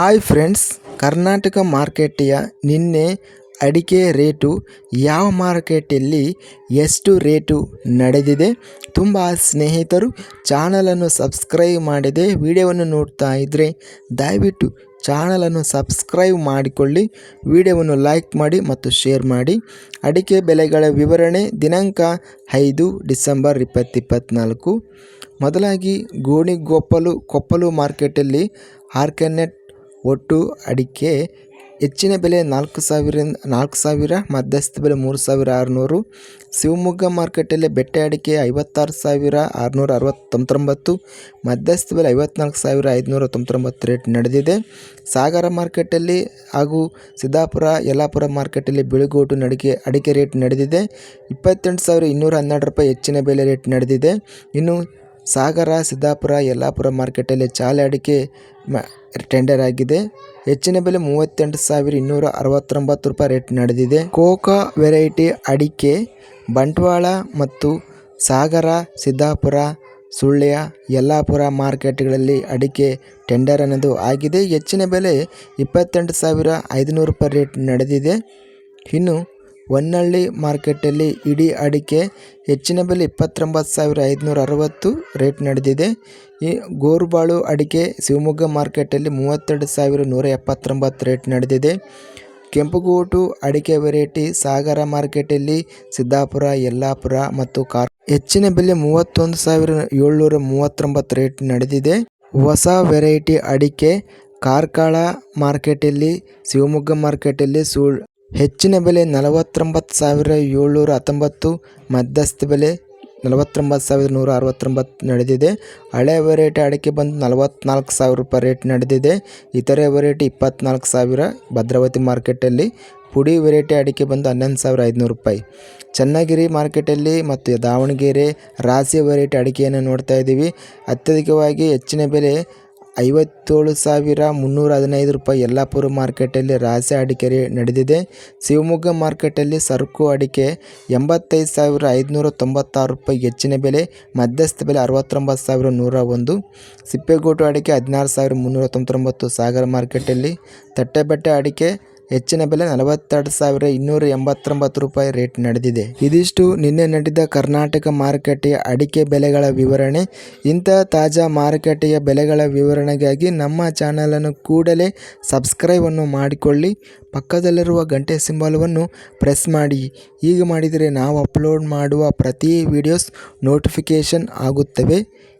Hi friends, Karnataka ಮಾರ್ಕೆಟಿಯ ನಿನ್ನೆ ಅಡಿಕೆ rate ಯಾವ ಮಾರ್ಕೆಟಲ್ಲಿ ಎಷ್ಟು ರೇಟು ನಡೆದಿದೆ ತುಂಬ ಸ್ನೇಹಿತರು ಚಾನಲನ್ನು ಸಬ್ಸ್ಕ್ರೈಬ್ ಮಾಡಿದೆ ವಿಡಿಯೋವನ್ನು ನೋಡ್ತಾ ಇದ್ದರೆ ದಯವಿಟ್ಟು ಚಾನಲನ್ನು ಸಬ್ಸ್ಕ್ರೈಬ್ ಮಾಡಿಕೊಳ್ಳಿ, ವಿಡಿಯೋವನ್ನು ಲೈಕ್ ಮಾಡಿ ಮತ್ತು ಶೇರ್ ಮಾಡಿ. ಅಡಿಕೆ ಬೆಲೆಗಳ ವಿವರಣೆ ದಿನಾಂಕ ಐದು ಡಿಸೆಂಬರ್ ಇಪ್ಪತ್ತಿಪ್ಪತ್ತ್ನಾಲ್ಕು ಮೊದಲಾಗಿ ಗೋಣಿಗೊಪ್ಪಲು ಕೊಪ್ಪಲು ಮಾರ್ಕೆಟಲ್ಲಿ ಆರ್ಕೆನೆಟ್ ಒಟ್ಟು ಅಡಿಕೆ ಹೆಚ್ಚಿನ ಬೆಲೆ ನಾಲ್ಕು ಸಾವಿರ ನಾಲ್ಕು ಸಾವಿರ, ಮಧ್ಯಸ್ಥ ಬೆಲೆ ಮೂರು ಸಾವಿರ ಆರುನೂರು. ಶಿವಮೊಗ್ಗ ಮಾರ್ಕೆಟಲ್ಲಿ ಬೆಟ್ಟೆ ಅಡಿಕೆ ಐವತ್ತಾರು ಸಾವಿರ ಆರುನೂರ ಅರವತ್ತೊಂಬತ್ತೊಂಬತ್ತು ಮಧ್ಯಸ್ಥ ಬೆಲೆ ಐವತ್ನಾಲ್ಕು ಸಾವಿರ ಐದುನೂರ ತೊಂಬತ್ತೊಂಬತ್ತು ರೇಟ್ ನಡೆದಿದೆ. ಸಾಗರ ಮಾರ್ಕೆಟಲ್ಲಿ ಹಾಗೂ ಸಿದ್ದಾಪುರ, ಯಲ್ಲಾಪುರ ಮಾರ್ಕೆಟಲ್ಲಿ ಬಿಳುಗೋಟು ನಡಿಕೆ, ಅಡಿಕೆ ರೇಟ್ ನಡೆದಿದೆ. ಇಪ್ಪತ್ತೆಂಟು ಸಾವಿರ ಇನ್ನೂರ ಹನ್ನೆರಡು ರೂಪಾಯಿ ಹೆಚ್ಚಿನ ಬೆಲೆ ರೇಟ್ ನಡೆದಿದೆ. ಇನ್ನು ಸಾಗರ, ಸಿದ್ದಾಪುರ, ಯಲ್ಲಾಪುರ ಮಾರ್ಕೆಟಲ್ಲಿ ಚಾಲೆ ಅಡಿಕೆ ಟೆಂಡರ್ ಆಗಿದೆ. ಹೆಚ್ಚಿನ ಬೆಲೆ ಮೂವತ್ತೆಂಟು ಸಾವಿರ ಇನ್ನೂರ ಅರವತ್ತೊಂಬತ್ತು ರೂಪಾಯಿ ರೇಟ್ ನಡೆದಿದೆ. ಕೋಕಾ ವೆರೈಟಿ ಅಡಿಕೆ, ಬಂಟ್ವಾಳ ಮತ್ತು ಸಾಗರ, ಸಿದ್ದಾಪುರ, ಸುಳ್ಯ, ಯಲ್ಲಾಪುರ ಮಾರ್ಕೆಟ್ಗಳಲ್ಲಿ ಅಡಿಕೆ ಟೆಂಡರ್ ಅನ್ನೋದು ಆಗಿದೆ. ಹೆಚ್ಚಿನ ಬೆಲೆ ಇಪ್ಪತ್ತೆಂಟು ಸಾವಿರ ಐದುನೂರು ರೂಪಾಯಿ ರೇಟ್ ನಡೆದಿದೆ. ಇನ್ನು ಹೊನ್ನಳ್ಳಿ ಮಾರ್ಕೆಟಲ್ಲಿ ಇಡೀ ಅಡಿಕೆ ಹೆಚ್ಚಿನ ಬೆಲೆ ಇಪ್ಪತ್ತೊಂಬತ್ತು ಸಾವಿರ ಐದುನೂರ ಅರವತ್ತು ರೇಟ್ ನಡೆದಿದೆ. ಈ ಗೋರುಬಾಳು ಅಡಿಕೆ ಶಿವಮೊಗ್ಗ ಮಾರ್ಕೆಟಲ್ಲಿ ಮೂವತ್ತೆರಡು ಸಾವಿರ ನೂರ ಎಪ್ಪತ್ತೊಂಬತ್ತು ರೇಟ್ ನಡೆದಿದೆ. ಕೆಂಪುಗೂಟು ಅಡಿಕೆ ವೆರೈಟಿ ಸಾಗರ ಮಾರ್ಕೆಟಲ್ಲಿ ಸಿದ್ದಾಪುರ, ಯಲ್ಲಾಪುರ ಮತ್ತು ಕಾರ್ ಹೆಚ್ಚಿನ ಬೆಲೆ ಮೂವತ್ತೊಂದು ಸಾವಿರ ಏಳ್ನೂರ ಮೂವತ್ತೊಂಬತ್ತು ರೇಟ್ ನಡೆದಿದೆ. ಹೊಸ ವೆರೈಟಿ ಅಡಿಕೆ ಕಾರ್ಕಳ ಮಾರ್ಕೆಟಲ್ಲಿ ಶಿವಮೊಗ್ಗ ಮಾರ್ಕೆಟಲ್ಲಿ ಸುಳ್ ಹೆಚ್ಚಿನ ಬೆಲೆ ನಲವತ್ತೊಂಬತ್ತು ಸಾವಿರ ಏಳ್ನೂರ ಹತ್ತೊಂಬತ್ತು, ಮಧ್ಯಸ್ಥ ಬೆಲೆ ನಲವತ್ತೊಂಬತ್ತು ಸಾವಿರದ ನೂರ ಅರವತ್ತೊಂಬತ್ತು ನಡೆದಿದೆ. ಹಳೆ ವೆರೈಟಿ ಅಡಿಕೆ ಬಂದು ನಲವತ್ತ್ನಾಲ್ಕು ಸಾವಿರ ರೂಪಾಯಿ ರೇಟ್ ನಡೆದಿದೆ. ಇತರೆ ವೆರೈಟಿ ಇಪ್ಪತ್ತ್ನಾಲ್ಕು ಸಾವಿರ ಭದ್ರಾವತಿ ಮಾರ್ಕೆಟಲ್ಲಿ. ಪುಡಿ ವೆರೈಟಿ ಅಡಿಕೆ ಬಂದು ಹನ್ನೊಂದು ಸಾವಿರ ಐದುನೂರು ರೂಪಾಯಿ. ಚನ್ನಗಿರಿ ಮಾರ್ಕೆಟಲ್ಲಿ ಮತ್ತು ದಾವಣಗೆರೆ ರಾಸಿ ವೆರೈಟಿ ಅಡಿಕೆಯನ್ನು ನೋಡ್ತಾ ಇದ್ದೀವಿ. ಅತ್ಯಧಿಕವಾಗಿ ಹೆಚ್ಚಿನ ಬೆಲೆ ಐವತ್ತೇಳು ಸಾವಿರ ಮುನ್ನೂರ ಹದಿನೈದು ರೂಪಾಯಿ ಯಲ್ಲಾಪುರ ಮಾರ್ಕೆಟಲ್ಲಿ ರಾಸೆ ಅಡಿಕೆ ನಡೆದಿದೆ. ಶಿವಮೊಗ್ಗ ಮಾರ್ಕೆಟಲ್ಲಿ ಸರಕು ಅಡಿಕೆ ಎಂಬತ್ತೈದು ಸಾವಿರ ಐದುನೂರ ತೊಂಬತ್ತಾರು ರೂಪಾಯಿ ಹೆಚ್ಚಿನ ಬೆಲೆ, ಮಧ್ಯಸ್ಥ ಬೆಲೆ ಅರವತ್ತೊಂಬತ್ತು ಸಾವಿರ ನೂರ ಒಂದು. ಸಿಪ್ಪೆಗೋಟು ಅಡಿಕೆ ಹದಿನಾರು ಸಾವಿರ ಮುನ್ನೂರ ತೊಂಬತ್ತೊಂಬತ್ತು. ಸಾಗರ ಮಾರ್ಕೆಟಲ್ಲಿ ತಟ್ಟೆಬಟ್ಟೆ ಅಡಿಕೆ ಹೆಚ್ಚಿನ ಬೆಲೆ ನಲವತ್ತೆರಡು ಸಾವಿರ ಇನ್ನೂರ ಎಂಬತ್ತೊಂಬತ್ತು ರೂಪಾಯಿ ರೇಟ್ ನಡೆದಿದೆ. ಇದಿಷ್ಟು ನಿನ್ನೆ ನಡೆದ ಕರ್ನಾಟಕ ಮಾರುಕಟ್ಟೆಯ ಅಡಿಕೆ ಬೆಲೆಗಳ ವಿವರಣೆ. ಇಂತಹ ತಾಜಾ ಮಾರುಕಟ್ಟೆಯ ಬೆಲೆಗಳ ವಿವರಣೆಗಾಗಿ ನಮ್ಮ ಚಾನಲನ್ನು ಕೂಡಲೇ ಸಬ್ಸ್ಕ್ರೈಬನ್ನು ಮಾಡಿಕೊಳ್ಳಿ. ಪಕ್ಕದಲ್ಲಿರುವ ಗಂಟೆ ಸಿಂಬಾಲವನ್ನು ಪ್ರೆಸ್ ಮಾಡಿ. ಹೀಗೆ ಮಾಡಿದರೆ ನಾವು ಅಪ್ಲೋಡ್ ಮಾಡುವ ಪ್ರತಿ ವಿಡಿಯೋಸ್ ನೋಟಿಫಿಕೇಷನ್ ಆಗುತ್ತವೆ.